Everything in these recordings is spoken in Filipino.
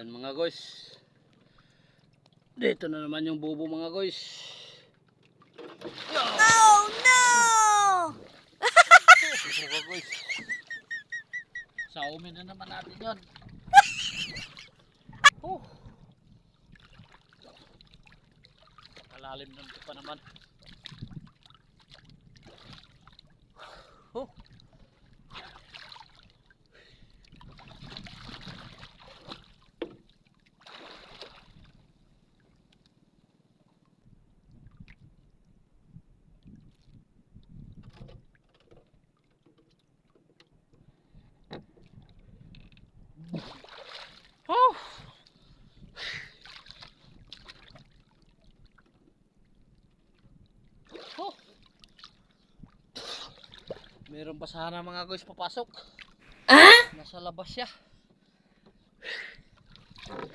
Ayan mga guys. Dito na naman yung bubo mga guys. Oh no! Mga guys. Sa umin na naman natin yun. oh. Kalalim na pa naman. Oh. Oh. Meron pa sana mga guys papasok. Ah? Nasa labas siya.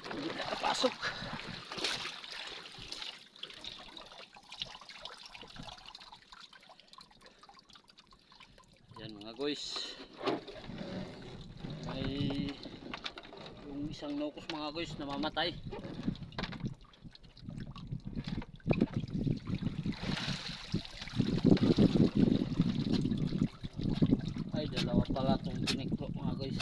Hindi nakapasok. Yan mga guys. May yung isang nokos mga guys namamatay. Ay dalawa pala tong tiniklo mga guys.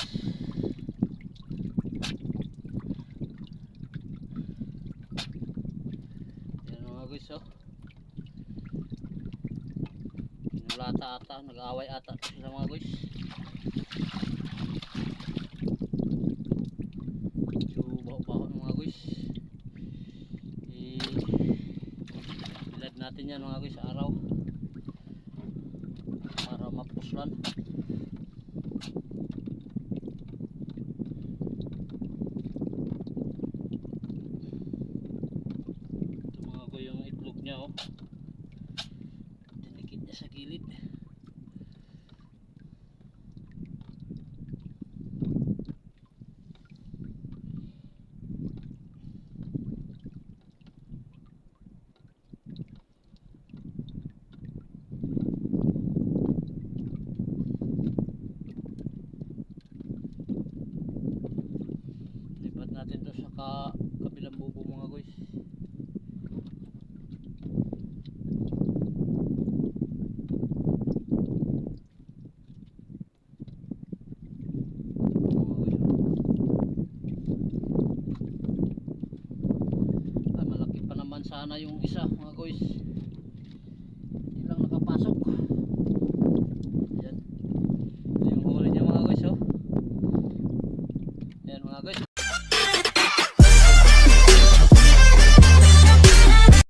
Yan mga guys oh. Pinulata ata, nag-aaway ata sila mga guys. Baho-baho mga guys. I-bilad natin yan mga guys araw. Para mapuslan. Ito mga ko yung itlog niya oh. Dinikit niya sa gilid. Lipat natin to sa ka na yung isa mga guys. Hindi lang nakapasok. Yan. Yung huli niya mga guys oh. Yan mga guys.